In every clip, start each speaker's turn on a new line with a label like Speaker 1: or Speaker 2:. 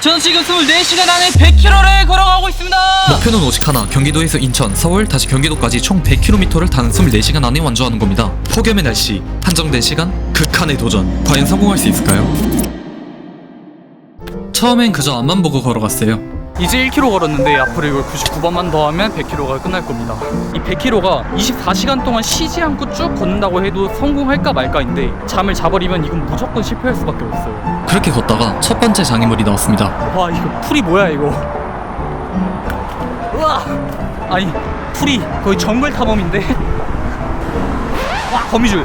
Speaker 1: 저는 지금 24시간 안에 100km를 걸어가고 있습니다.
Speaker 2: 목표는 오직 하나 경기도에서 인천, 서울, 다시 경기도까지 총 100km를 단 24시간 안에 완주하는 겁니다 폭염의 날씨, 한정된 시간, 극한의 도전 과연 성공할 수 있을까요? 처음엔 그저 앞만 보고 걸어갔어요
Speaker 1: 이제 1km 걸었는데 앞으로 이걸 99번만 더 하면 100km가 끝날 겁니다. 이 100km가 24시간 동안 쉬지 않고 쭉 걷는다고 해도 성공할까 말까인데 잠을 자버리면 이건 무조건 실패할 수밖에 없어요.
Speaker 2: 그렇게 걷다가 첫 번째 장애물이 나왔습니다
Speaker 1: 와 이거 풀이 뭐야 이거? 우와 아니 풀이 거의 정글 탐험인데. 와 거미줄.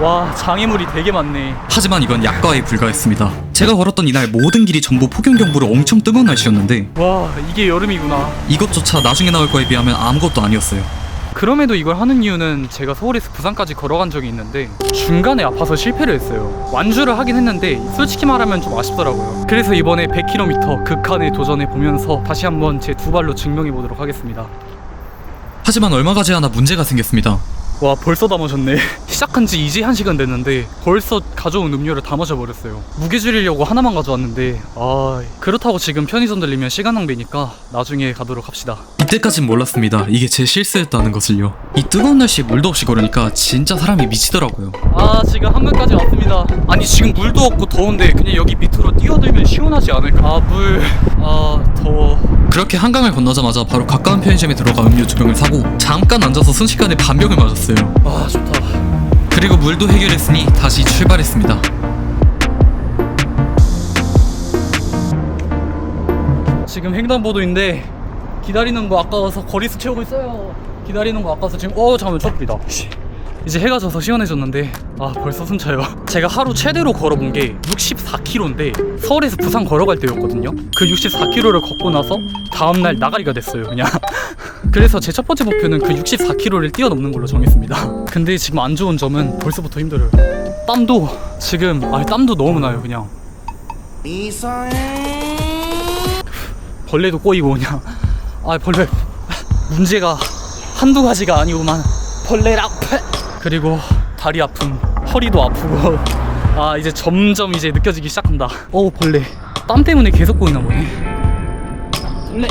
Speaker 1: 와 장애물이 되게 많네.
Speaker 2: 하지만 이건 약과에 불과했습니다 제가 걸었던 이날 모든 길이 전부 폭염 경보로 엄청 뜨거운 날씨였는데
Speaker 1: 와 이게 여름이구나.
Speaker 2: 이것조차 나중에 나올 거에 비하면 아무것도 아니었어요
Speaker 1: 그럼에도 이걸 하는 이유는 제가 서울에서 부산까지 걸어간 적이 있는데 중간에 아파서 실패를 했어요. 완주를 하긴 했는데 솔직히 말하면 좀 아쉽더라고요. 그래서 이번에 100km 극한에 도전해 보면서 다시 한번 제 두 발로 증명해 보도록 하겠습니다.
Speaker 2: 하지만 얼마 가지 않아 문제가 생겼습니다
Speaker 1: 와 벌써 다 마셨네. 시작한 지 이제 한 시간 됐는데 벌써 가져온 음료를 다 마셔버렸어요. 무게 줄이려고 하나만 가져왔는데 아 그렇다고 지금 편의점 들리면 시간 낭비니까 나중에 가도록 합시다.
Speaker 2: 이때까진 몰랐습니다. 이게 제 실수였다는 것을요. 이 뜨거운 날씨에 물도 없이 걸으니까 진짜 사람이 미치더라고요.
Speaker 1: 아 지금 한문까지 왔습니다. 아니 지금 물도 없고 더운데 그냥 여기 밑으로 뛰어들면 시원하지 않을까? 아 물 아 더워.
Speaker 2: 그렇게 한강을 건너자마자 바로 가까운 편의점에 들어가 음료 두 병을 사고 잠깐 앉아서 순식간에 반 병을 마셨어요.
Speaker 1: 아 좋다
Speaker 2: 그리고 물도 해결했으니 다시 출발했습니다.
Speaker 1: 지금 횡단보도인데 기다리는 거 아까워서 거리수 채우고 있어요. 기다리는 거 아까워서 지금 어 잠깐만 씨. 이제 해가 져서 시원해졌는데 아 벌써 숨차요. 제가 하루 최대로 걸어본 게 64km인데 서울에서 부산 걸어갈 때였거든요. 그 64km를 걷고 나서 다음날 나가리가 됐어요 그냥 그래서 제 첫 번째 목표는 그 64km를 뛰어넘는 걸로 정했습니다. 근데 지금 안 좋은 점은 벌써부터 힘들어요. 땀도 지금 아 땀도 너무 나요 그냥. 벌레도 꼬이고 그냥. 아 벌레. 문제가 한두 가지가 아니구만. 벌레랑 그리고 다리 아픔 허리도 아프고. 아 이제 점점 이제 느껴지기 시작한다. 어 벌레. 땀 때문에 계속 꼬이나 보네. 벌레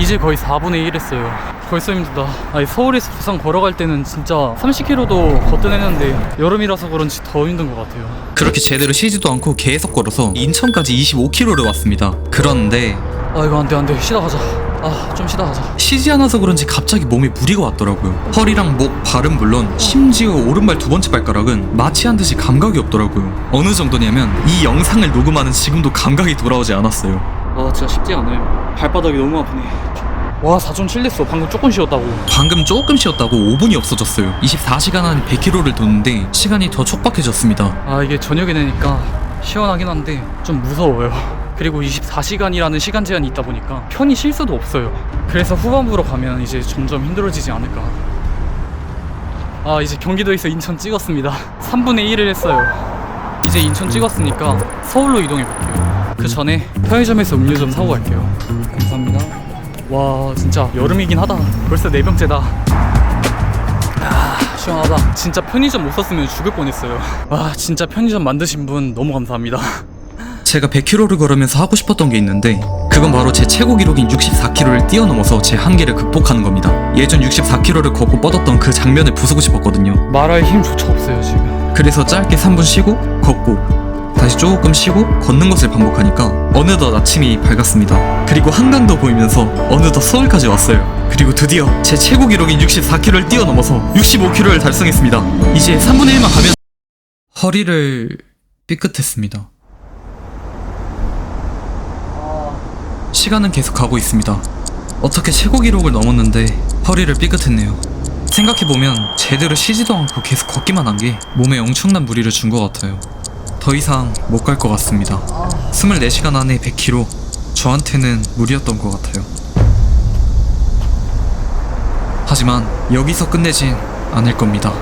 Speaker 1: 이제 거의 4분의 1 했어요 벌써 힘들다 아니 서울에서 부산 걸어갈 때는 진짜 30km도 걷던 여름이라서 그런지 더 힘든 것 같아요
Speaker 2: 그렇게 제대로 쉬지도 않고 계속 걸어서 인천까지 25km를 왔습니다. 그런데
Speaker 1: 아 이거 안돼 안돼 쉬다 가자 아 좀 쉬다 가자
Speaker 2: 쉬지 않아서 그런지 갑자기 몸에 무리가 왔더라고요. 허리랑 목, 발은 물론 심지어 오른발 두 번째 발가락은 마취 한 듯이 감각이 없더라고요. 어느 정도냐면 이 영상을 녹음하는 지금도 감각이 돌아오지 않았어요.
Speaker 1: 아 진짜 쉽지 않아요 발바닥이 너무 아프네 와 4.7 됐어. 방금 조금 쉬었다고.
Speaker 2: 방금 조금 쉬었다고 5분이 없어졌어요. 24시간 안에 100km를 도는데 시간이 더 촉박해졌습니다.
Speaker 1: 아 이게 저녁이 되니까 시원하긴 한데 좀 무서워요. 그리고 24시간이라는 시간 제한이 있다 보니까 편히 쉴 수도 없어요. 그래서 후반부로 가면 이제 점점 힘들어지지 않을까. 아 이제 경기도에서 인천 찍었습니다. 3분의 1을 했어요. 이제 인천 찍었으니까 서울로 이동해 볼게요. 그 전에 편의점에서 음료 좀 사고 갈게요. 감사합니다 와 진짜 여름이긴 하다 벌써 네 병째다 아, 시원하다. 진짜 편의점 못 썼으면 죽을 뻔했어요. 와, 진짜 편의점 만드신 분 너무 감사합니다.
Speaker 2: 제가 100km를 걸으면서 하고 싶었던 게 있는데 그건 바로 제 최고 기록인 64km를 뛰어넘어서 제 한계를 극복하는 겁니다. 예전 64km를 걷고 뻗었던 그 장면을 부수고 싶었거든요.
Speaker 1: 말할 힘조차 없어요, 지금.
Speaker 2: 그래서 짧게 3분 쉬고 걷고 다시 조금 쉬고 걷는 것을 반복하니까 어느덧 아침이 밝았습니다. 그리고 한강도 보이면서 어느덧 서울까지 왔어요. 그리고 드디어 제 최고 기록인 64km를 뛰어넘어서 65km를 달성했습니다. 이제 3분의 1만 가면 허리를 삐끗했습니다. 시간은 계속 가고 있습니다. 어떻게 최고 기록을 넘었는데 허리를 삐끗했네요. 생각해보면 제대로 쉬지도 않고 계속 걷기만 한 게 몸에 엄청난 무리를 준 것 같아요. 더 이상 못 갈 것 같습니다. 24시간 안에 100km. 저한테는 무리였던 것 같아요. 하지만 여기서 끝내진 않을 겁니다.